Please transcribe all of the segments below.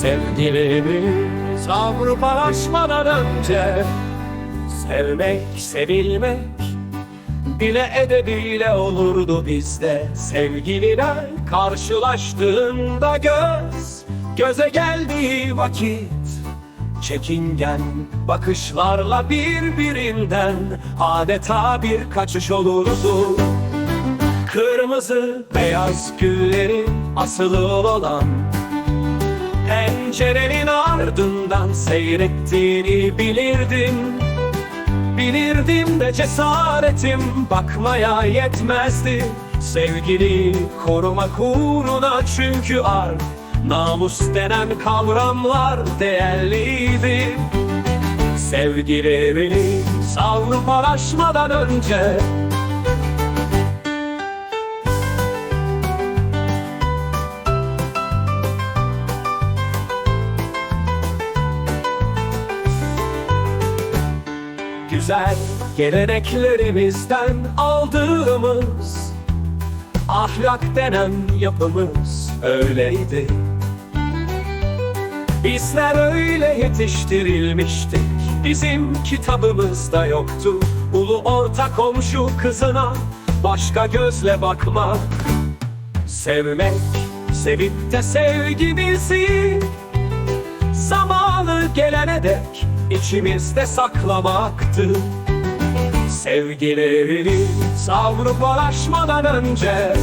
Sevgilimiz Avrupalaşmadan önce Sevmek, sevilmek Bile edebiyle olurdu bizde. Sevgililer karşılaştığında göz Göze geldiği vakit Çekingen bakışlarla birbirinden Adeta bir kaçış olurdu. Kırmızı beyaz güllerin asılı olan Pencerenin ardından seyrettiğini bilirdim. Bilirdim de cesaretim bakmaya yetmezdi. Sevgili korumak uğruna çünkü ar Namus denen kavramlar değerliydi. Sevgilerimiz Avrupalaşmadan önce Güzel geleneklerimizden aldığımız. Ahlak denen yapımız öyleydi. Bizler öyle yetiştirilmiştik. Bizim kitabımızda yoktu. Ulu orta komşu kızına Başka gözle bakmak. Sevmek Sevip de sevgimizi Zamanı gelene dek içimizde saklamaktı Sevgilerimiz Avrupalaşmadan önce.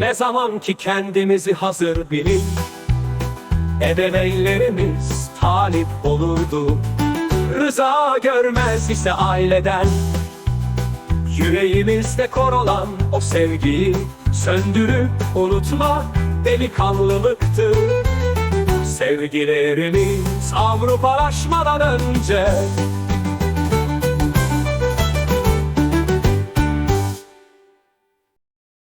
Ne zaman ki kendimizi hazır bilip Ebeveynlerimiz talip olurdu. Rıza görmez ise aileden Yüreğimizde kor olan o sevgiyi Söndürüp unutmak delikanlılıktı. Sevgilerimiz Avrupalaşmadan önce